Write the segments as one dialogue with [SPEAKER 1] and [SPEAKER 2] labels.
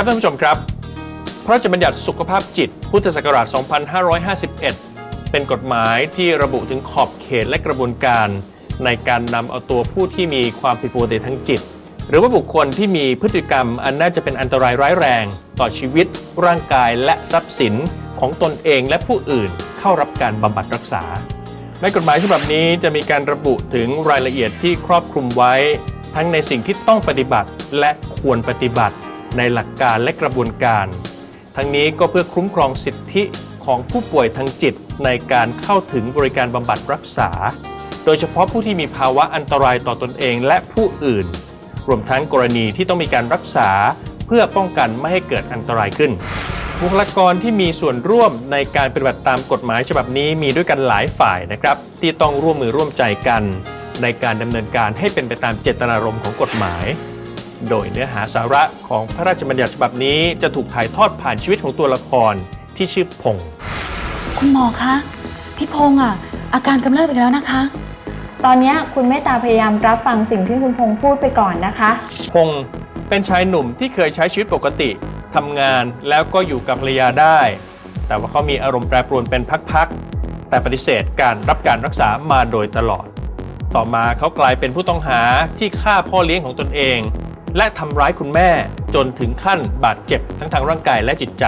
[SPEAKER 1] ครับท่านผู้ชมครับ พระราชบัญญัติสุขภาพจิต พุทธศักราช 2551 เป็นกฎหมายที่ระบุถึงขอบเขตและกระบวนการ ในการนำเอาตัวผู้ที่มีความผิดปกติทางจิต หรือว่าบุคคลที่มีพฤติกรรมอันน่าจะเป็นอันตรายร้ายแรง ต่อชีวิต ร่างกายและทรัพย์สินของตนเองและผู้อื่นเข้ารับการบำบัดรักษา ในกฎหมายฉบับนี้จะมีการระบุถึงรายละเอียดที่ครอบคลุมไว้ ทั้งในสิ่งที่ต้องปฏิบัติและควรปฏิบัติ ในหลักการและกระบวนการ ทั้งนี้ก็เพื่อคุ้มครองสิทธิของผู้ป่วยทางจิตในการเข้าถึงบริการบำบัดรักษา โดยเฉพาะผู้ที่มีภาวะอันตรายต่อตนเองและผู้อื่น รวมทั้งกรณีที่ต้องมีการรักษาเพื่อป้องกันไม่ให้เกิดอันตรายขึ้น บุคลากรที่มีส่วนร่วมในการปฏิบัติตามกฎหมายฉบับนี้มีด้วยกันหลายฝ่ายนะครับ ที่ต้องร่วมมือร่วมใจกัน ในการดำเนินการให้เป็นไปตามเจตนารมณ์ของกฎหมาย โดยเนื้อหาสาระของพระราชบัญญัติฉบับนี้จะถูกถ่ายทอดผ่านชีวิตของตัวละครที่ชื่อพงษ์
[SPEAKER 2] คุณหมอคะ พี่พงษ์อะ อาการกำเริบอีกแล้วนะคะ
[SPEAKER 3] ตอนเนี้ยคุณเมตตาพยายามรับฟังสิ่งที่คุณพงษ์พูดไปก่อนนะคะ
[SPEAKER 1] พงษ์เป็นชายหนุ่มที่เคยใช้ชีวิตปกติทำงานแล้วก็อยู่กับภรรยาได้ แต่ว่าเขามีอารมณ์แปรปรวนเป็นพักๆ แต่ปฏิเสธการรับการรักษามาโดยตลอด ต่อมาเขากลายเป็นผู้ต้องหาที่ฆ่าพ่อเลี้ยงของตนเอง และทำร้ายคุณแม่จนถึงขั้นบาดเจ็บทั้งทางร่างกายและจิตใจ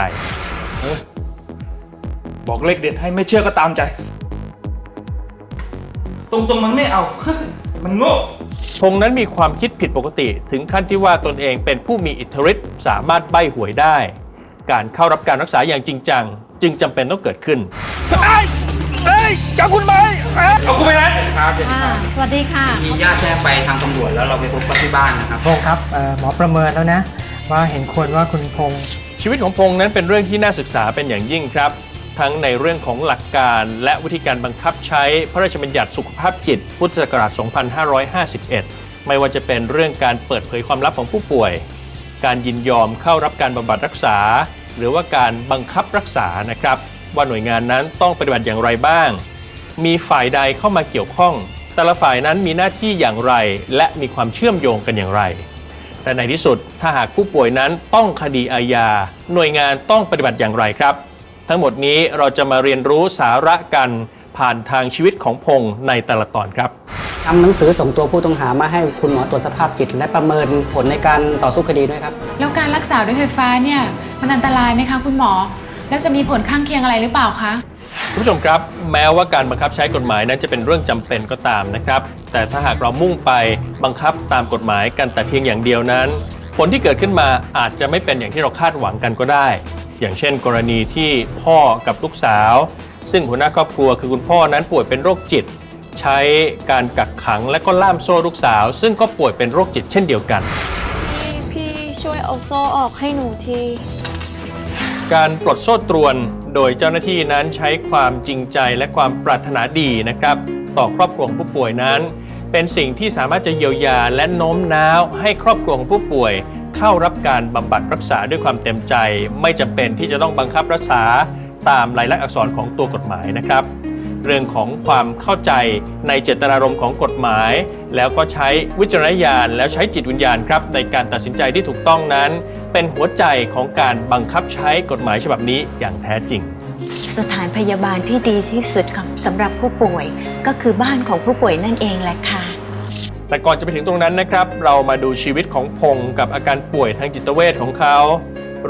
[SPEAKER 4] บอกเลขเด็ดให้ไม่เชื่อก็ตามใจ ตรงๆมันไม่เอา มันโง่
[SPEAKER 1] พงษ์นั้นมีความคิดผิดปกติ ถึงขั้นที่ว่าตนเองเป็นผู้มีอิทธิฤทธิ์สามารถใบ้หวยได้ การเข้ารับการรักษาอย่างจริงจัง จึงจำเป็นต้องเกิดขึ้น
[SPEAKER 4] เอากูไปไหน
[SPEAKER 5] ครับสวัสดีครับ
[SPEAKER 2] สวัสดีค่ะ
[SPEAKER 5] มีญาติแจ้งไปทางตำรวจแล้วเราไปพบกันที่บ้านนะครับ
[SPEAKER 6] พงศ์ครับเอ่อหมอประเมินแล้วนะ ว่าเห็นควรว่าคุณพงศ์
[SPEAKER 1] ชีวิตของพงษ์นั้นเป็นเรื่องที่น่าศึกษาเป็นอย่างยิ่งครับ ทั้งในเรื่องของหลักการและวิธีการบังคับใช้พระราชบัญญัติสุขภาพจิต พุทธศักราช 2551 ไม่ว่าจะเป็นเรื่องการเปิดเผยความลับของผู้ป่วย การยินยอมเข้ารับการบำบัดรักษา หรือว่าการบังคับรักษานะครับ ว่าหน่วยงานนั้นต้องปฏิบัติอย่างไรบ้าง มีฝ่ายใดเข้ามาเกี่ยวข้อง แต่ละฝ่ายนั้นมีหน้าที่อย่างไร และมีความเชื่อมโยงกันอย่างไร แต่ในที่สุดถ้าหากผู้ป่วยนั้นต้องคดีอาญาหน่วยงานต้องปฏิบัติอย่างไรครับ ทั้งหมดนี้เราจะมาเรียนรู้สาระกันผ่านทางชีวิตของพงษ์ในแต่ละตอนครับ
[SPEAKER 7] ทำหนังสือส่งตัวผู้ต้องหามาให้คุณหมอตรวจสภาพจิต และประเมินผลในการต่อสู้คดีด้วยครับ
[SPEAKER 2] แล้วการรักษาด้วยไฟฟ้าเนี่ยมันอันตรายไหมคะคุณหมอ แล้วจะมีผลข้างเคียงอะไรหรือเปล่าคะ
[SPEAKER 1] คุณผู้ชมครับ แม้ว่าการบังคับใช้กฎหมายนั้นจะเป็นเรื่องจำเป็นก็ตามนะครับ แต่ถ้าหากเรามุ่งไปบังคับตามกฎหมายกันแต่เพียงอย่างเดียวนั้น ผลที่เกิดขึ้นมาอาจจะไม่เป็นอย่างที่เราคาดหวังกันก็ได้ อย่างเช่น กรณีที่พ่อกับลูกสาว ซึ่งหัวหน้าครอบครัวคือคุณพ่อนั้นป่วยเป็นโรคจิต ใช้การกักขังและก็ล่ามโซ่ลูกสาว ซึ่งก็ป่วยเป็นโรคจิตเช่นเดียวกัน
[SPEAKER 8] พี่พี่ช่วยเอาโซ่ออกให้หนูที
[SPEAKER 1] การปลดโซ่ตรวน โดยเจ้าหน้าที่นั้นใช้ความจริงใจและความปรารถนาดีนะครับ ต่อครอบครัวของผู้ป่วยนั้น เป็นสิ่งที่สามารถจะเยียวยาและโน้มน้าวให้ครอบครัวของผู้ป่วย เข้ารับการบำบัดรักษาด้วยความเต็มใจ ไม่จำเป็นที่จะต้องบังคับรักษาตามลายลักษณ์อักษรของตัวกฎหมายนะครับ เรื่องของความเข้าใจในเจตนารมณ์ของกฎหมาย แล้วก็ใช้วิจารณญาณแล้วใช้จิตวิญญาณครับในการตัดสินใจที่ถูกต้องนั้น เป็นหัวใจของการบังคับใช้กฎหมายฉบับนี้อย่างแท้จริง
[SPEAKER 9] สถานพยาบาลที่ดีที่สุดของสำหรับผู้ป่วยก็คือบ้านของผู้ป่วยนั่นเองแหละค่ะ
[SPEAKER 1] แต่ก่อนจะไปถึงตรงนั้นนะครับ เรามาดูชีวิตของพงษ์กับอาการป่วยทางจิตเวชของเขา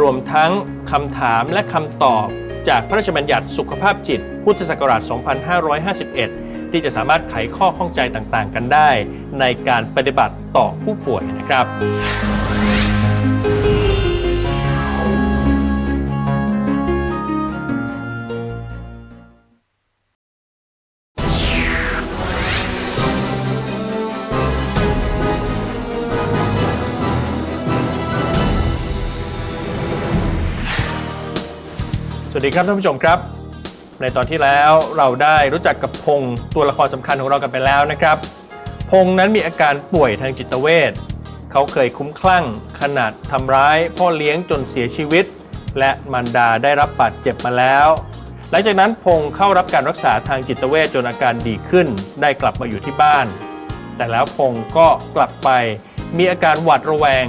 [SPEAKER 1] รวมทั้งคำถามและคำตอบ จากพระราชบัญญัติสุขภาพจิต พุทธศักราช 2551 ที่จะสามารถไขข้อข้องใจต่างๆ กันได้ ในการปฏิบัติต่อผู้ป่วยนะครับ ดีครับท่านผู้ชมครับ ในตอนที่แล้วเราได้รู้จักกับพงษ์ตัวละครสำคัญของเรากันไปแล้วนะครับ พงษ์นั้นมีอาการป่วยทางจิตเวชเขาเคยคุ้มคลั่งขนาดทำร้าย พ่อเลี้ยงจนเสียชีวิต และมารดาได้รับบาดเจ็บมาแล้ว หลังจากนั้นพงษ์เข้ารับการรักษาทางจิตเวชจนอาการดีขึ้น ได้กลับมาอยู่ที่บ้าน แต่แล้วพงษ์ก็กลับไปมีอาการหวาดระแวง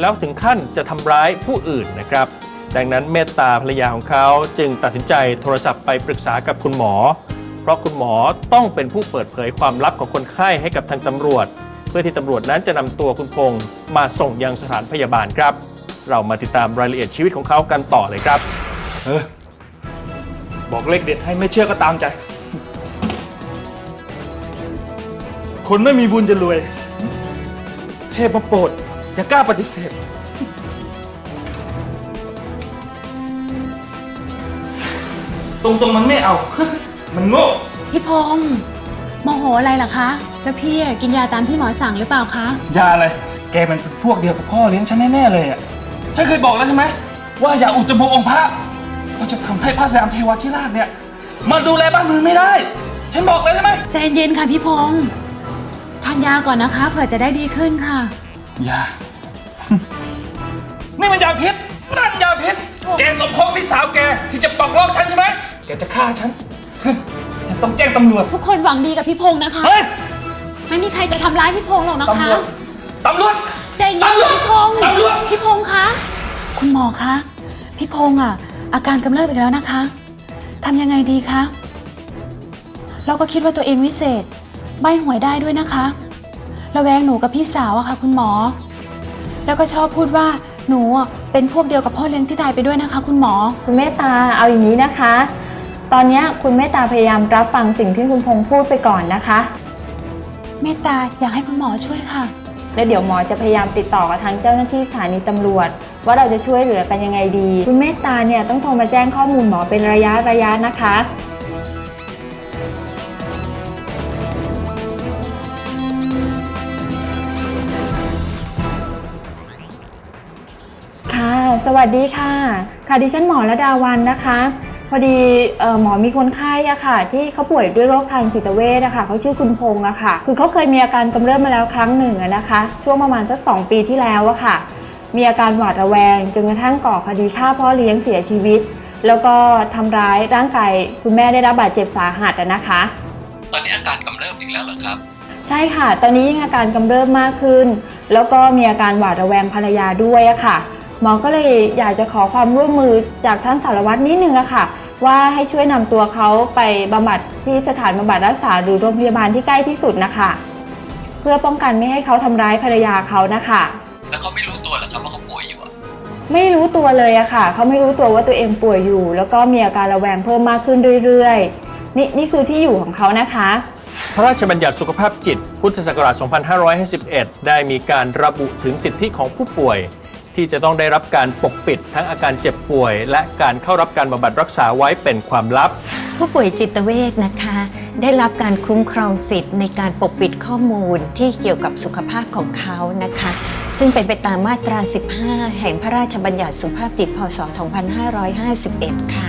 [SPEAKER 1] แล้วถึงขั้นจะทำร้ายผู้อื่นนะครับ ดังนั้นเมตตาภรรยาของเขาจึงตัดสินใจโทรศัพท์ไปปรึกษากับคุณหมอ เพราะคุณหมอต้องเป็นผู้เปิดเผยความลับของคนไข้ให้กับทางตำรวจ เพื่อที่ตำรวจนั้นจะนำตัวคุณพงษ์มาส่งยังสถานพยาบาลครับ เรามาติดตามรายละเอียดชีวิตของเขากันต่อเลยครับ
[SPEAKER 4] เออบอกเลขเด็ดให้ไม่เชื่อก็ตามใจ คนไม่มีบุญจะรวย เทพมาโปรดอย่ากล้าปฏิเสธ ตรงๆมันไม่เอา มันโง่
[SPEAKER 2] พี่พงษ์โมโหอะไรเหรอคะ แล้วพี่อะกินยาตามที่หมอสั่งหรือเปล่าคะ
[SPEAKER 4] ยาอะไร แกมันเป็นพวกเดียวกับพ่อเลี้ยงฉันแน่ๆเลยอะ ฉันเคยบอกแล้วใช่ไหมว่าอย่าอุดจมูกองค์พระก็จะทำให้พระสยามเทวทิราชเนี่ยมาดูแลบ้านเมืองไม่ได้ ฉันบอกเลยใช่ไหม
[SPEAKER 2] ใจเย็นๆค่ะพี่พงษ์ทานยาก่อนนะคะ เผื่อจะได้ดีขึ้นค่ะ
[SPEAKER 4] ยา นี่มันยาพิษนั่นยาพิษ แกสมคบพี่สาวแกที่จะปอกลอกฉันใช่ไหม แกจะฆ่าฉันฉันต้องแจ้งตำรวจ
[SPEAKER 2] ทุกคนหวังดีกับพี่พงษ์นะคะ
[SPEAKER 4] เฮ้ย
[SPEAKER 2] ไม่มีใครจะทำร้ายพี่พงษ์หรอกนะ
[SPEAKER 4] ตำร
[SPEAKER 2] คะ
[SPEAKER 4] วจตำรวจ
[SPEAKER 2] ใจเย็น
[SPEAKER 4] ตำรวจ
[SPEAKER 2] พี่พงษ์
[SPEAKER 4] ตำรวจ
[SPEAKER 2] พี่พงษ์คะ คุณหมอคะ พี่พงษ์อะ อาการกำเริบอีกแล้วนะคะ ทำยังไงดีคะ เราก็คิดว่าตัวเองวิเศษ ใบหวยได้ด้วยนะคะ ระแวงหนูกับพี่สาวอะค่ะ คุณหมอ แล้วก็ชอบพูดว่าหนูอะเป็นพวกเดียวกับพ่อเลี้ยงที่ตายไปด้วยนะคะ คุณหมอ
[SPEAKER 3] คุณเมตตาเอาอย่างนี้นะคะ ตอนเนี้ยคุณเมตตาพยายามรับฟังสิ่งที่คุณพงษ์พูดไปก่อนนะคะ
[SPEAKER 2] เมตตาอยากให้คุณหมอช่วยค่ะ
[SPEAKER 3] แล้วเดี๋ยวหมอจะพยายามติดต่อกับทางเจ้าหน้าที่สถานีตำรวจ ว่าเราจะช่วยเหลือกันยังไงดี คุณเมตตาเนี่ยต้องโทรมาแจ้งข้อมูลหมอเป็นระยะระยะนะคะ ค่ะ สวัสดีค่ะ ค่ะดิฉันหมอระดาวันนะคะ พอดีเอ่อหมอมีคนไข้อะค่ะ ที่เขาป่วยด้วยโรคทางจิตเวชอะค่ะเขาชื่อคุณพงษ์อะค่ะ คือเขาเคยมีอาการกำเริบมาแล้วครั้งหนึ่งอะนะคะ ช่วงประมาณสักสองปีที่แล้วอะค่ะ มีอาการหวาดระแวงจนกระทั่งก่อคดีฆ่าพ่อเลี้ยงเสียชีวิต แล้วก็ทำร้ายร่างกายคุณแม่ได้รับบาดเจ็บสาหัสอะนะคะ
[SPEAKER 10] ตอนนี้อาการกำเริบอีกแล้วเหรอครับ
[SPEAKER 3] ใช่ค่ะ ตอนนี้ยิ่งอาการกำเริบมากขึ้น แล้วก็มีอาการหวาดระแวงภรรยาด้วยอะค่ะ หมอก็เลยอยากจะขอความร่วมมือจากท่านสารวัตรนิดนึงอะค่ะ ว่าให้ช่วยนำตัวเขาไปบำบัดที่สถานบำบัดรักษาหรือโรงพยาบาลที่ใกล้ที่สุดนะคะ เพื่อป้องกันไม่ให้เขาทำร้ายภรรยาเขานะคะ
[SPEAKER 10] แล้วเขาไม่รู้ตัวเหรอครับว่าเขาป่วยอยู่อะ
[SPEAKER 3] ไม่รู้ตัวเลยอะค่ะ เขาไม่รู้ตัวว่าตัวเองป่วยอยู่ แล้วก็มีอาการระแวงเพิ่มมากขึ้นเรื่อยๆ นี่นี่คือที่อยู่ของเขานะคะ
[SPEAKER 1] พระราชบัญญัติสุขภาพจิต พุทธศักราช 2551 ได้มีการระบุถึงสิทธิของผู้ป่วย ที่จะต้องได้รับการปกปิดทั้งอาการเจ็บป่วย และการเข้ารับการบำบัดรักษาไว้เป็นความลับ
[SPEAKER 9] ผู้ป่วยจิตเวชนะคะ ได้รับการคุ้มครองสิทธิ์ในการปกปิดข้อมูลที่เกี่ยวกับสุขภาพของเขานะคะ ซึ่งเป็นไปตามมาตรา 15 แห่งพระราชบัญญัติสุขภาพจิตพศ 2551 ค่ะ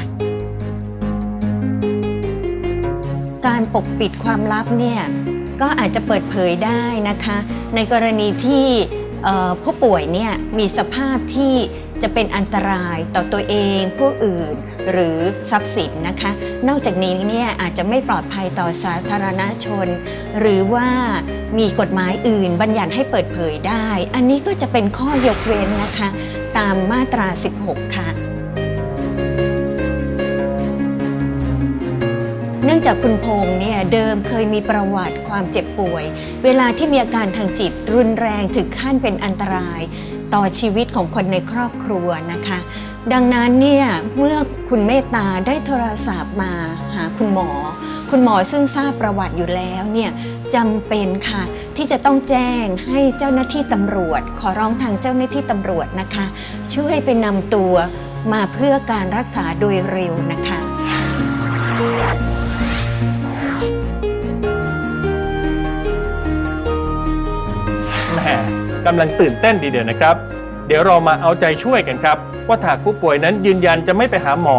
[SPEAKER 9] การปกปิดความลับเนี่ยก็อาจจะเปิดเผยได้นะคะ ในกรณีที่ ผู้ป่วยเนี่ยมีสภาพที่จะเป็นอันตรายต่อตัวเองผู้อื่นหรือทรัพย์สินนะคะ นอกจากนี้เนี่ยอาจจะไม่ปลอดภัยต่อสาธารณชน หรือว่ามีกฎหมายอื่นบัญญัติให้เปิดเผยได้ อันนี้ก็จะเป็นข้อยกเว้นนะคะ ตามมาตรา 16 ค่ะ เนื่องจากคุณพงษ์เนี่ยเดิมเคยมีประวัติความเจ็บป่วย เวลาที่มีอาการทางจิตรุนแรงถึงขั้นเป็นอันตราย ต่อชีวิตของคนในครอบครัวนะคะ ดังนั้นเนี่ยเมื่อคุณเมตตาได้โทรศัพท์มาหาคุณหมอ คุณหมอซึ่งทราบประวัติอยู่แล้วเนี่ยจำเป็นค่ะที่จะต้องแจ้งให้เจ้าหน้าที่ตำรวจ ขอร้องทางเจ้าหน้าที่ตำรวจนะคะ ช่วยไปนำตัวมาเพื่อการรักษาโดยเร็วนะคะ
[SPEAKER 1] กำลังตื่นเต้นดีเดียวนะครับ เดี๋ยวเรามาเอาใจช่วยกันครับ ว่าถ้าผู้ป่วยนั้นยืนยันจะไม่ไปหาหมอ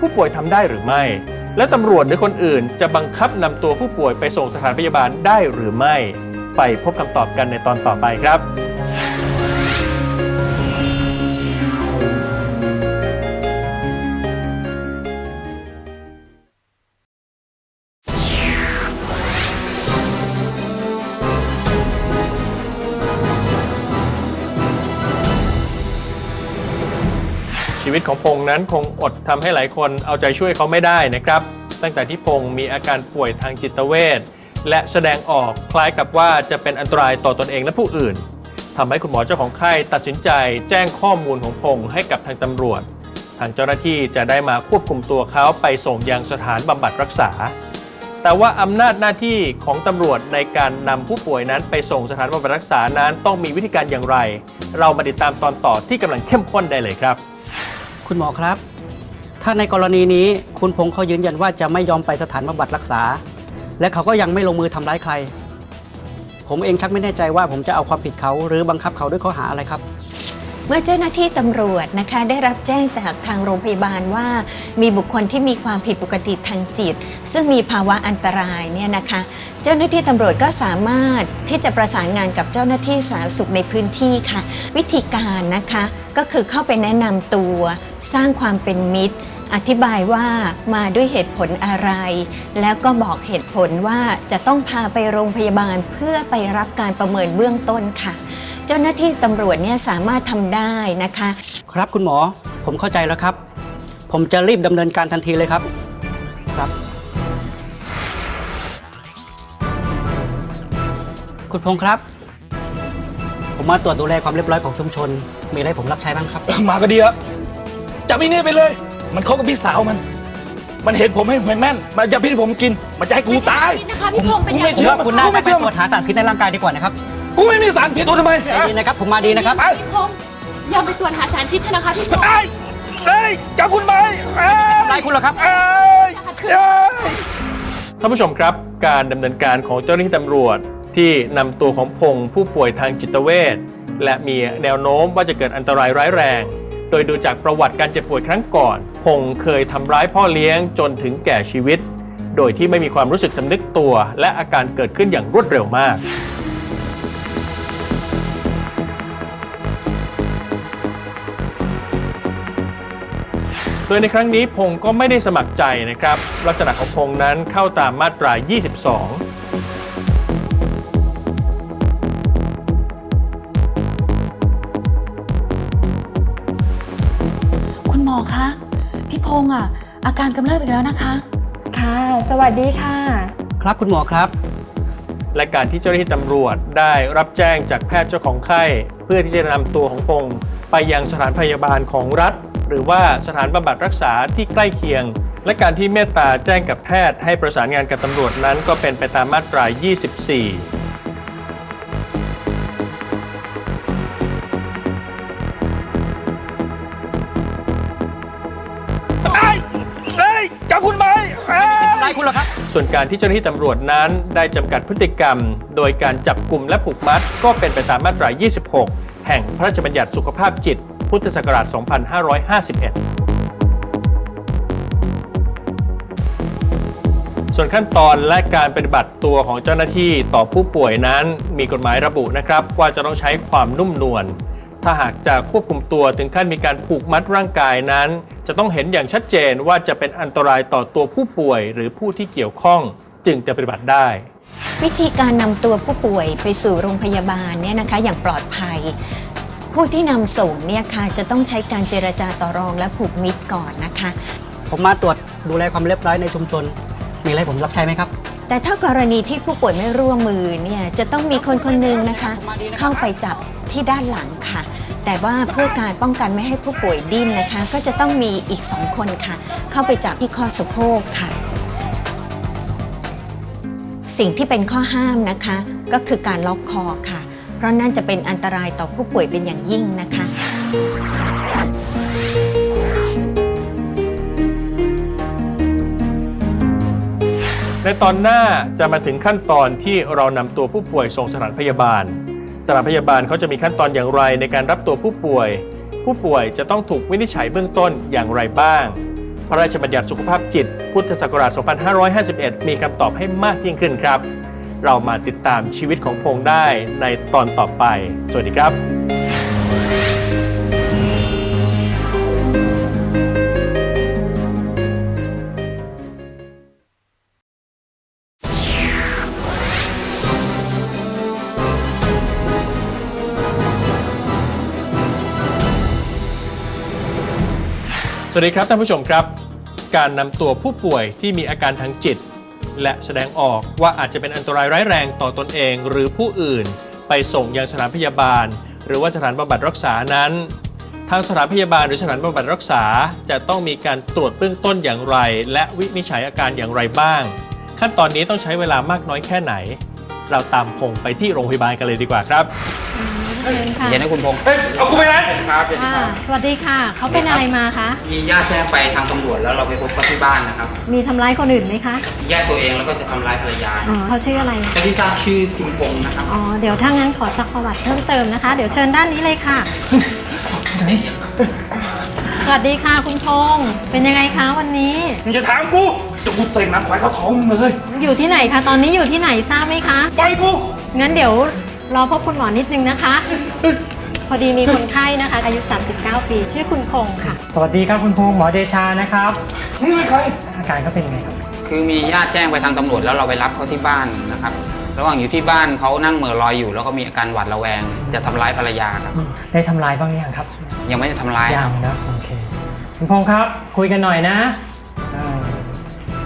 [SPEAKER 1] ผู้ป่วยทำได้หรือไม่ และตำรวจหรือคนอื่นจะบังคับนำตัวผู้ป่วยไปส่งสถานพยาบาลได้หรือไม่ ไปพบคำตอบกันในตอนต่อไปครับ วิตของพงษ์นั้นคงอดทำให้หลายคนเอาใจช่วยเขาไม่ได้นะครับ ตั้งแต่ที่พงษ์มีอาการป่วยทางจิตเวชและแสดงออกคล้ายกับว่าจะเป็นอันตรายต่อตนเองและผู้อื่นทำให้คุณหมอเจ้าของไข้ตัดสินใจแจ้งข้อมูลของพงษ์ให้กับทางตำรวจ ทางเจ้าหน้าที่จะได้มาควบคุมตัวเขาไปส่งยังสถานบำบัดรักษา แต่ว่าอำนาจหน้าที่ของตำรวจในการนำผู้ป่วยนั้นไปส่งสถานบำบัดรักษานั้นต้องมีวิธีการอย่างไร เรามาติดตามตอนต่อที่กำลังเข้มข้นได้เลยครับ
[SPEAKER 7] คุณหมอครับ ถ้าในกรณีนี้คุณพงษ์เขายืนยันว่าจะไม่ยอมไปสถานบำบัดรักษา และเขาก็ยังไม่ลงมือทำร้ายใคร ผมเองชักไม่แน่ใจว่าผมจะเอาความผิดเขาหรือบังคับเขาด้วยข้อหาอะไรครับ
[SPEAKER 9] เมื่อเจ้าหน้าที่ตำรวจนะคะได้รับแจ้งจากทางโรงพยาบาลว่า มีบุคคลที่มีความผิดปกติทางจิต ซึ่งมีภาวะอันตรายเนี่ยนะคะ เจ้าหน้าที่ตำรวจก็สามารถที่จะประสานงานกับเจ้าหน้าที่สาธารณสุขในพื้นที่ค่ะ วิธีการนะคะก็คือเข้าไปแนะนำตัว สร้างความเป็นมิตร อธิบายว่ามาด้วยเหตุผลอะไร แล้วก็บอกเหตุผลว่าจะต้องพาไปโรงพยาบาลเพื่อไปรับการประเมินเบื้องต้นค่ะ เจ้าหน้าที่ตำรวจเนี่ยสามารถทำได้นะคะ
[SPEAKER 7] ครับคุณหมอผมเข้าใจแล้วครับ ผมจะรีบดำเนินการทันทีเลยครับครับ คุณพงษ์ครับ ผมมาตรวจดูแลความเรียบร้อยของชุมชน มีอะไรผมรับใช้บ้างครับ
[SPEAKER 4] มาก็ดีแล้ว จับไอ้นี่ไปเลย มันเขากับพี่สาวมัน มันเห็นผมให้หวยแม่น มันจะพี่ผมกิน มันจะให้กูตาย
[SPEAKER 2] นะคะพี่พงษ์เป็น
[SPEAKER 4] กู
[SPEAKER 2] อย่าง
[SPEAKER 4] ไม่
[SPEAKER 2] นี้
[SPEAKER 4] เชื่อ
[SPEAKER 7] คุณน่า
[SPEAKER 4] กู
[SPEAKER 7] จะ
[SPEAKER 4] ไม่
[SPEAKER 7] ไป
[SPEAKER 4] เชื่อ
[SPEAKER 7] ตรวจหาสารพิษในร่างกายดีกว่านะครับ
[SPEAKER 4] กูไม่มีสารพิษกูทำไม
[SPEAKER 7] ใจเย็นนะครับ ผมมาดีนะครับ
[SPEAKER 4] ไอ้
[SPEAKER 2] พี่พงษ์ยอมไปตรวจหาสารพิษเถอะนะคะพี่พงษ์
[SPEAKER 4] ไอ้ไอ้ยจับคุณไปไอ้
[SPEAKER 7] ไล่คุณเหรอครับ
[SPEAKER 4] ไอ้ไอ้
[SPEAKER 1] ท่านผู้ชมครับ การดำเนินการของเจ้าหน้าที่ตำรวจ ที่นำตัวของพงษ์ผู้ป่วยทางจิตเวชและมีแนวโน้มว่าจะเกิดอันตรายร้ายแรงโดยดูจากประวัติการเจ็บป่วยครั้งก่อนพงษ์เคยทำร้ายพ่อเลี้ยงจนถึงแก่ชีวิต โดยที่ไม่มีความรู้สึกสำนึกตัว และอาการเกิดขึ้นอย่างรวดเร็วมากโดยในครั้งนี้พงศ์ก็ไม่ได้สมัครใจนะครับ ลักษณะของพงศ์นั้นเข้าตามมาตรา 22
[SPEAKER 2] อะ อาการกำเริบอีกแล้วนะคะ
[SPEAKER 3] ค่ะ สวัสดีค่ะ
[SPEAKER 7] ครับคุณหมอครับ
[SPEAKER 1] และการที่เจ้าหน้าที่ตำรวจได้รับแจ้งจากแพทย์เจ้าของไข้ เพื่อที่จะนำตัวของพงศ์ไปยังสถานพยาบาลของรัฐ หรือว่าสถานบำบัดรักษาที่ใกล้เคียง และการที่เมตตาแจ้งกับแพทย์ให้ประสานงานกับตำรวจนั้น ก็เป็นไปตามมาตรา 24 ส่วนการที่เจ้าหน้าที่ตำรวจนั้นได้จำกัดพฤติกรรม โดยการจับกลุ่มและผูกมัด ก็เป็นไปตามมาตรา 26 แห่งพระราชบัญญัติสุขภาพจิต พุทธศักราช 2551ส่วนขั้นตอนและการปฏิบัติตัวของเจ้าหน้าที่ต่อผู้ป่วยนั้นมีกฎหมายระบุนะครับ ว่าจะต้องใช้ความนุ่มนวลถ้าหากจะควบคุมตัวถึงขั้นมีการผูกมัดร่างกายนั้น จะต้องเห็นอย่างชัดเจนว่าจะเป็นอันตรายต่อตัวผู้ป่วย หรือผู้ที่เกี่ยวข้องจึงจะปฏิบัติได้
[SPEAKER 9] วิธีการนำตัวผู้ป่วยไปสู่โรงพยาบาลเนี่ยนะคะอย่างปลอดภัย ผู้ที่นำส่งเนี่ยค่ะจะต้องใช้การเจรจาต่อรองและผูกมิตรก่อนนะคะ
[SPEAKER 7] ผมมาตรวจดูแลความเรียบร้อยในชุมชน มีอะไรผมรับใช้ไหมครับ
[SPEAKER 9] แต่ถ้ากรณีที่ผู้ป่วยไม่ร่วมมือเนี่ยจะต้องมีคนคนหนึ่งนะคะ เข้าไปจับที่ด้านหลังค่ะ แต่ว่าเพื่อการป้องกันไม่ให้ผู้ป่วยดิ้นนะคะ ก็จะต้องมีอีกสองคนค่ะ เข้าไปจับที่ข้อสะโพกค่ะ สิ่งที่เป็นข้อห้ามนะคะ ก็คือการล็อกคอค่ะ เพราะนั่นจะเป็นอันตรายต่อผู้ป่วยเป็นอย่างยิ่งนะคะ
[SPEAKER 1] ในตอนหน้าจะมาถึงขั้นตอนที่เรานำตัวผู้ป่วยส่งสถานพยาบาล สถานพยาบาลเขาจะมีขั้นตอนอย่างไรในการรับตัวผู้ป่วย ผู้ป่วยจะต้องถูกวินิจฉัยเบื้องต้นอย่างไรบ้าง พระราชบัญญัติสุขภาพจิต พุทธศักราช 2551 มีคำตอบให้มากยิ่งขึ้นครับ เรามาติดตามชีวิตของพงได้ในตอนต่อไป สวัสดีครับ สวัสดีครับท่านผู้ชมครับ การนำตัวผู้ป่วยที่มีอาการทางจิต และแสดงออกว่าอาจจะเป็นอันตรายร้ายแรงต่อตนเองหรือผู้อื่น ไปส่งยังสถานพยาบาล หรือว่าสถานบำบัดรักษานั้น ทางสถานพยาบาลหรือสถานบำบัดรักษา จะต้องมีการตรวจเบื้องต้นอย่างไร และวินิจฉัยอาการอย่างไรบ้าง ขั้นตอนนี้ต้องใช้เวลามากน้อยแค่ไหน เราตามพงไปที่โรงพยาบาลกันเลยดีกว่าครับ
[SPEAKER 8] เชิญค่ะ
[SPEAKER 5] เย็นนะคุณพงศ์
[SPEAKER 4] เฮ้ยเอากูไปนะ
[SPEAKER 5] ครับเชิญครับ
[SPEAKER 8] สวัสดีค่ะ เขาเป็นอะไรมาคะ
[SPEAKER 5] มีญาติแจ้งไปทางตำรวจแล้วเราไปพบเขาที่บ้านนะครับ
[SPEAKER 8] มีทำร้ายคนอื่นไหมคะ
[SPEAKER 5] แยกตัวเองแล้วก็จะทำร้ายภรรยา
[SPEAKER 8] อ๋อเขาชื่ออะไร
[SPEAKER 5] แต่ที่ทราบชื่อคุณพงศ์นะครับ
[SPEAKER 8] อ๋อ เดี๋ยวถ้างั้นขอสักประวัติเพิ่มเติมนะคะ เดี๋ยวเชิญด้านนี้เลยค่ะ สวัสดีค่ะคุณพงษ์เป็นยังไงคะวันนี้
[SPEAKER 4] มึงจะถามกูจะกูเสกน้ำควายเข้าท้องมึงเลย
[SPEAKER 8] อยู่ที่ไหนคะ ตอนนี้อยู่ที่ไหนทราบไหมคะ
[SPEAKER 4] ไปกู
[SPEAKER 8] งั้นเดี๋ยว รอพบคุณหมอนิดนึงนะคะ พอดีมีคนไข้นะคะ อายุ 39 ปี ชื่อคุณพงษ์ค่ะ
[SPEAKER 6] สวัสดีครับคุณพงษ์หมอเดชานะครับ
[SPEAKER 4] มึงเป็นใคร
[SPEAKER 6] อาการเขาเป็นยังไงครับ
[SPEAKER 5] คือมีญาติแจ้งไปทางตำรวจแล้วเราไปรับเขาที่บ้านนะครับ ระหว่างอยู่ที่บ้านเขานั่งเหม่อลอยอยู่ แล้วก็มีอาการหวาดระแวง จะทำร้ายภรรยาครับ
[SPEAKER 6] ได้ทำลายบ้างหรือยังครับ
[SPEAKER 5] ยังไม่ได้ทำร้ายค
[SPEAKER 6] ยั
[SPEAKER 5] รับ
[SPEAKER 6] งนะโอเคคุณพงษ์ครับ คุยกันหน่อยนะเออ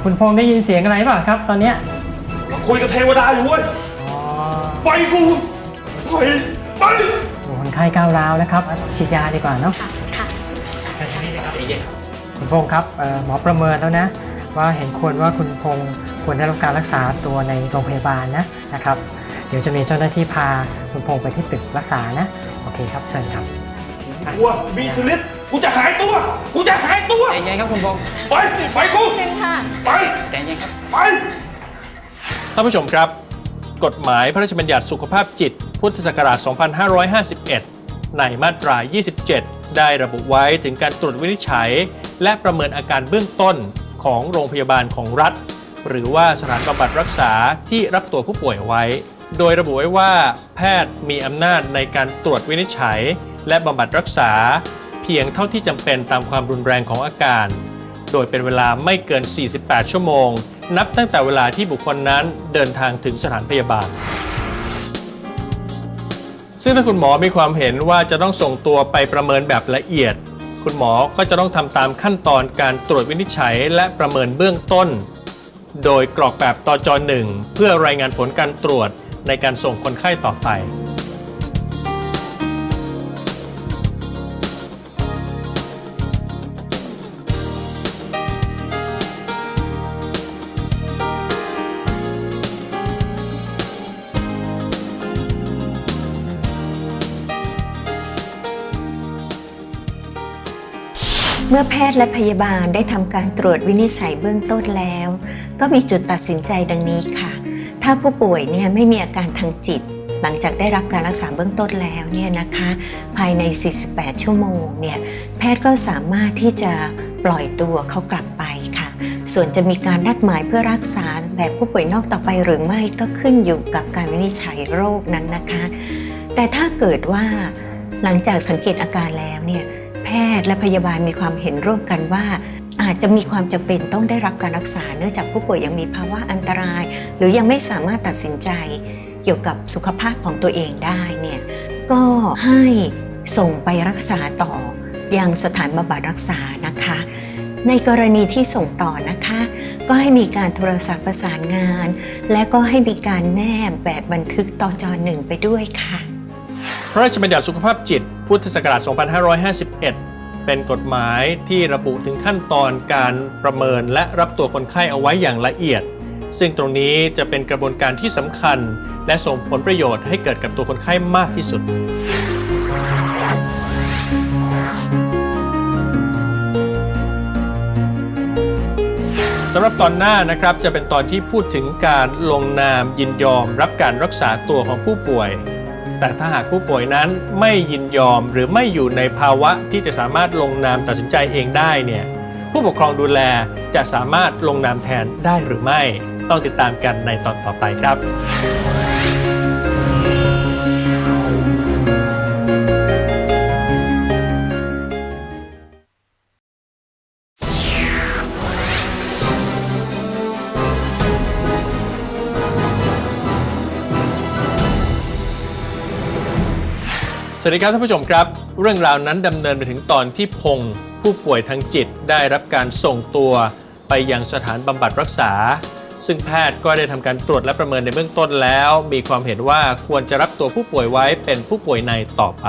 [SPEAKER 6] คุณพงษ์ได้ยินเสียงอะไรเปล่าครับ ตอนเนี้ย
[SPEAKER 4] คุยกับเทวดาอยู่เว้ย
[SPEAKER 6] อ๋อ
[SPEAKER 4] ไปกู ไปไป
[SPEAKER 6] โอ้คนไข้ก้าวร้าวนะครับฉีดยาดีกว่าเนาะ
[SPEAKER 8] ค่ะ
[SPEAKER 5] ใจเย็น
[SPEAKER 6] คุณพงษ์ครับเอ่อหมอประเมินแล้วนะ ว่าเห็นควรว่าคุณพงษ์ควรได้รับการรักษาตัวในโรงพยาบาลนะนะครับ เดี๋ยวจะมีเจ้าหน้าที่พาคุณพงษ์ไปที่ตึกรักษานะ โอเคครับเชิญครับ
[SPEAKER 4] กลัวบีทุลิสกูจะหายตัว กูจะหายตัว
[SPEAKER 5] ใจเย็นครับคุณพงศ์
[SPEAKER 4] ไปไปกู
[SPEAKER 8] เชิญค่ะ
[SPEAKER 4] ไป
[SPEAKER 5] ใจเย็นครับ
[SPEAKER 4] ไป
[SPEAKER 1] ท่านผู้ชมครับ กฎหมายพระราชบัญญัติสุขภาพจิต พุทธศักราช 2551 ในมาตรา 27 ได้ระบุไว้ถึงการตรวจวินิจฉัย และประเมินอาการเบื้องต้นของโรงพยาบาลของรัฐ หรือว่าสถานบำบัดรักษาที่รับตัวผู้ป่วยไว้ โดยระบุไว้ว่า แพทย์มีอำนาจในการตรวจวินิจฉัย และบำบัดรักษา เพียงเท่าที่จำเป็นตามความรุนแรงของอาการ โดยเป็นเวลาไม่เกิน 48 ชั่วโมง นับตั้งแต่เวลาที่บุคคลนั้นเดินทางถึงสถานพยาบาล ซึ่งถ้าคุณหมอมีความเห็นว่าจะต้องส่งตัวไปประเมินแบบละเอียด คุณหมอก็จะต้องทำตามขั้นตอนการตรวจวินิจฉัยและประเมินเบื้องต้น โดยกรอกแบบตอจหนึ่งเพื่อรายงานผลการตรวจในการส่งคนไข้ต่อไป
[SPEAKER 9] เมื่อแพทย์และพยาบาลได้ทำการตรวจวินิจฉัยเบื้องต้นแล้ว ก็มีจุดตัดสินใจดังนี้ค่ะ ถ้าผู้ป่วยเนี่ยไม่มีอาการทางจิต หลังจากได้รับการรักษาเบื้องต้นแล้วเนี่ยนะคะ ภายใน 48 ชั่วโมงเนี่ยแพทย์ก็สามารถที่จะปล่อยตัวเขากลับไปค่ะ ส่วนจะมีการนัดหมายเพื่อรักษาแบบผู้ป่วยนอกต่อไปหรือไม่ก็ขึ้นอยู่กับการวินิจฉัยโรคนั้นนะคะ แต่ถ้าเกิดว่าหลังจากสังเกตอาการแล้วเนี่ย พทย์และพยาบาลมีความเห็นร่วมกันว่า อาจจะมีความจำเป็นต้องได้รับการรักษา เนื่องจากผู้ป่วยยังมีภาวะอันตราย หรือยังไม่สามารถตัดสินใจเกี่ยวกับสุขภาพของตัวเองได้เนี่ยก็ให้ส่งไปรักษาต่อยังสถานบำบัดรักษานะคะ ในกรณีที่ส่งต่อนะคะ ก็ให้มีการโทรศัพท์ประสานงาน และก็ให้มีการแนบแบบบันทึกต่อจอหนึ่งไปด้วยค่ะ
[SPEAKER 1] พระราชบัญญัติสุขภาพจิต พุทธศักราช 2551 เป็นกฎหมายที่ระบุถึงขั้นตอนการประเมินและรับตัวคนไข้เอาไว้อย่างละเอียด ซึ่งตรงนี้จะเป็นกระบวนการที่สำคัญ และส่งผลประโยชน์ให้เกิดกับตัวคนไข้มากที่สุดสำหรับตอนหน้านะครับจะเป็นตอนที่พูดถึงการลงนามยินยอมรับการรักษาตัวของผู้ป่วย แต่ถ้าหากผู้ป่วยนั้นไม่ยินยอมหรือไม่อยู่ในภาวะที่จะสามารถลงนามตัดสินใจเองได้เนี่ยผู้ปกครองดูแลจะสามารถลงนามแทนได้หรือไม่ ต้องติดตามกันในตอนต่อไปครับ วัสดีครับท่านผู้ชมครับ เรื่องราวนั้นดำเนินไปถึงตอนที่พงษ์ผู้ป่วยทางจิตได้รับการส่งตัวไปยังสถานบำบัดรักษา ซึ่งแพทย์ก็ได้ทำการตรวจและประเมินในเบื้องต้นแล้ว มีความเห็นว่าควรจะรับตัวผู้ป่วยไว้เป็นผู้ป่วยในต่อไป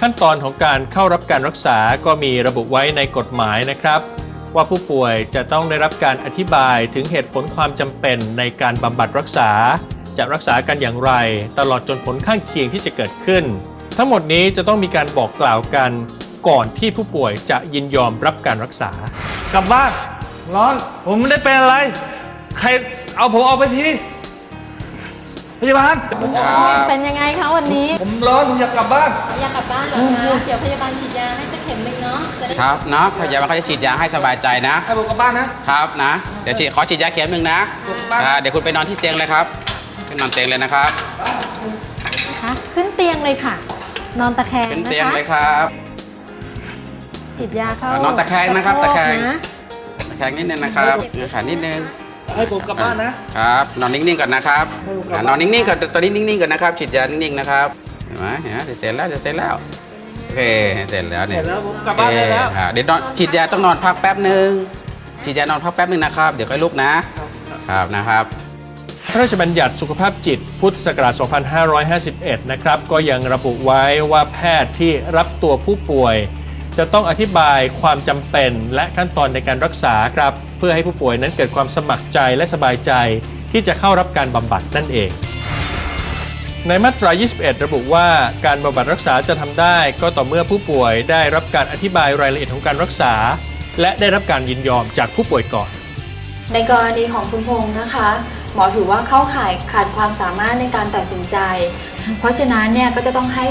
[SPEAKER 1] ขั้นตอนของการเข้ารับการรักษาก็มีระบุไว้ในกฎหมายนะครับ ว่าผู้ป่วยจะต้องได้รับการอธิบายถึงเหตุผลความจำเป็นในการบำบัดรักษา จะรักษากันอย่างไร ตลอดจนผลข้างเคียงที่จะเกิดขึ้น ทั้งหมดนี้จะต้องมีการบอกกล่าวกันก่อนที่ผู้ป่วยจะยินยอมรับการรักษา
[SPEAKER 4] กลับบ้านร้อน ผมไม่ได้เป็นอะไร ใครเอาผมออกไปทีพยาบาล
[SPEAKER 8] เป็นยังไงคะวันนี้
[SPEAKER 4] ผมร้อนผมอยากกลับบ้าน
[SPEAKER 8] อยากกลับบ้านเหรอคะเดี๋ยวพยาบาลฉีดยาให้สักเข็มหนึ่งเนาะจะได้
[SPEAKER 5] ครับเนาะพยาบาลเขาจะฉีดยาให้สบายใจนะ
[SPEAKER 4] ให้ผมกลับบ้านนะ
[SPEAKER 5] ครับนะเดี๋ยวฉีดขอฉีดยาเข็มหนึ่งนะอ่าเดี๋ยวคุณไปนอนที่เตียงเลยครับขึ้นนอนเตียงเลยนะครับ
[SPEAKER 8] คะขึ้นเตียงเลยค่ะ นอนตะแคง
[SPEAKER 5] ขึ้น
[SPEAKER 8] นะ
[SPEAKER 5] เตียง
[SPEAKER 8] คะ
[SPEAKER 5] เลยครับ
[SPEAKER 8] ฉีดยาเข้าน
[SPEAKER 5] อนตะแคงนะครับ
[SPEAKER 8] ส
[SPEAKER 5] ตะแคง
[SPEAKER 8] นะ
[SPEAKER 5] ตะแคงนิดนึงนะครับเงื่อนขานิดนึง
[SPEAKER 4] ให้ผมกลับบ้านนะ
[SPEAKER 5] ครับนอนนิ่งๆก่อนนะครับอ่านอนนิ่งๆก่อนตอนนี้นิ่งๆก่อนนะครับฉีดยานิ่งๆนะครับเห็นไหมเห็นไหมเสร็จแล้วจะเสร็จแล้วโอเคเสร็จแล้วเนี่ย
[SPEAKER 4] เสร็จแล้วผมกลับบ้านได้แล้ว
[SPEAKER 5] โอเคอ่าเดี๋ยวนอนฉีดยาต้องนอนพักแป๊บหนึ่งฉีดยานอนพักแป๊บหนึ่งนะครับ เดี๋ยวค่อยลุกนะครับนะครับ
[SPEAKER 1] พระราชบัญญัติสุขภาพจิต พุทธศักราช 2551 นะครับ ก็ยังระบุไว้ว่าแพทย์ที่รับตัวผู้ป่วย จะต้องอธิบายความจำเป็นและขั้นตอนในการรักษาครับ เพื่อให้ผู้ป่วยนั้นเกิดความสมัครใจและสบายใจ ที่จะเข้ารับการบำบัดนั่นเอง ในมาตรา 21 ระบุว่าการบำบัดรักษาจะทำได้ ก็ต่อเมื่อผู้ป่วยได้รับการอธิบายรายละเอียดของการรักษา และได้รับการยินยอมจากผู้ป่วยก่อน
[SPEAKER 11] ในกรณีของคุณพงษ์นะคะ หมอถือว่าเข้าข่ายขาดความสามารถในการตัดสินใจ เพราะฉะนั้นเนี่ยก็จะต้องให้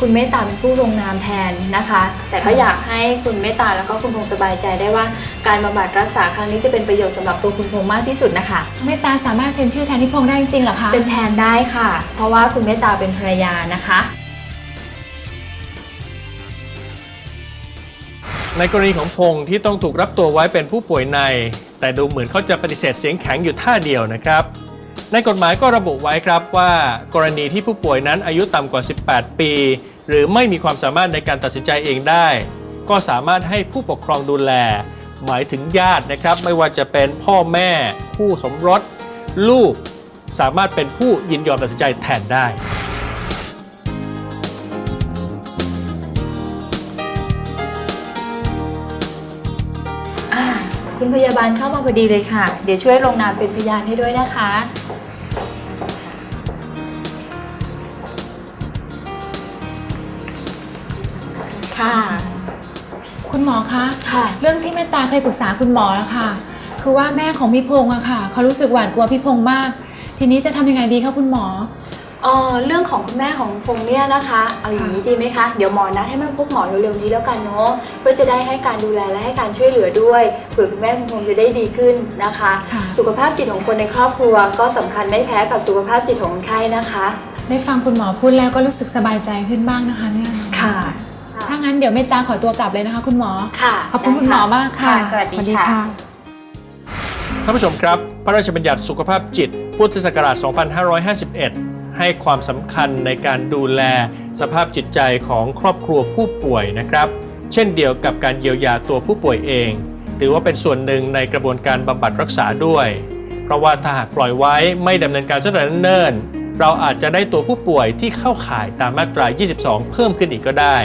[SPEAKER 11] คุณเมตตาเป็นผู้ลงนามแทนนะคะ แต่ก็อยากให้คุณเมตตาแล้วก็คุณพงษ์สบายใจได้ว่าการบำบัดรักษาครั้งนี้จะเป็นประโยชน์สำหรับตัวคุณพงษ์มากที่สุดนะคะ
[SPEAKER 2] เมตตาสามารถเซ็นชื่อแทนพี่พงษ์ได้จริงๆเหรอคะ
[SPEAKER 11] เป็นแทนได้ค่ะ เพราะว่าคุณเมตตาเป็นภรรยานะคะ
[SPEAKER 1] ในกรณีของพงษ์ที่ต้องถูกรับตัวไว้เป็นผู้ป่วยใน แต่ดูเหมือนเขาจะปฏิเสธเสียงแข็งอยู่ท่าเดียวนะครับ ในกฎหมายก็ระบุไว้ครับว่า กรณีที่ผู้ป่วยนั้นอายุต่ำกว่า 18 ปี หรือไม่มีความสามารถในการตัดสินใจเองได้ ก็สามารถให้ผู้ปกครองดูแล หมายถึงญาตินะครับ ไม่ว่าจะเป็นพ่อแม่คู่สมรส ลูกสามารถเป็นผู้ยินยอมตัดสินใจแทนได้
[SPEAKER 11] คุณพยาบาลเข้ามาพอดีเลยค่ะ เดี๋ยวช่วยลงนามเป็นพยานให้ด้วยนะคะ ค่ะ
[SPEAKER 2] คุณหมอคะ
[SPEAKER 11] ค่ะ
[SPEAKER 2] เรื่องที่เมตตาเคยปรึกษาคุณหมอแล้วค่ะ คือว่าแม่ของพี่พงษ์อะค่ะ เขารู้สึกหวาดกลัวพี่พงษ์มาก ทีนี้จะทำยังไงดีคะคุณหมอ
[SPEAKER 11] เอ่อเรื่องของคุณแม่ของพงษ์เนี่ยนะคะเอาอย่างนี้ดีไหมคะ เดี๋ยวหมอนัดให้มาพบหมอเร็วๆนี้แล้วกันเนาะเพื่อจะได้ให้การดูแลและให้การช่วยเหลือด้วยเผื่อคุณแม่คุณพงษ์จะได้ดีขึ้นนะคะ
[SPEAKER 2] ค่ะ
[SPEAKER 11] สุขภาพจิตของคนในครอบครัวก็สำคัญไม่แพ้กับสุขภาพจิตของคนไข้นะคะ
[SPEAKER 2] ได้ฟังคุณหมอพูดแล้วก็รู้สึกสบายใจขึ้นบ้างนะคะเนี่ย
[SPEAKER 11] ค่ะ
[SPEAKER 2] ถ้างั้นเดี๋ยวเมตตาขอตัวกลับเลยนะคะ คุณหมอ
[SPEAKER 11] ค่ะ
[SPEAKER 2] ขอบคุณคุณหมอมากค่ะ
[SPEAKER 11] สวัสดีค่ะ
[SPEAKER 1] ท่านผู้ชมครับ พระราชบัญญัติสุขภาพจิต พุทธศักราช 2551 ให้ความสำคัญในการดูแลสภาพจิตใจของครอบครัวผู้ป่วยนะครับ เช่นเดียวกับการเยียวยาตัวผู้ป่วยเอง ถือว่าเป็นส่วนหนึ่งในกระบวนการบำบัดรักษาด้วย เพราะว่าถ้าหากปล่อยไว้ไม่ดำเนินการซะแต่เนิ่นเราอาจจะได้ตัวผู้ป่วยที่เข้าข่ายตามมาตรา 22 เพิ่มขึ้นอีกก็ได้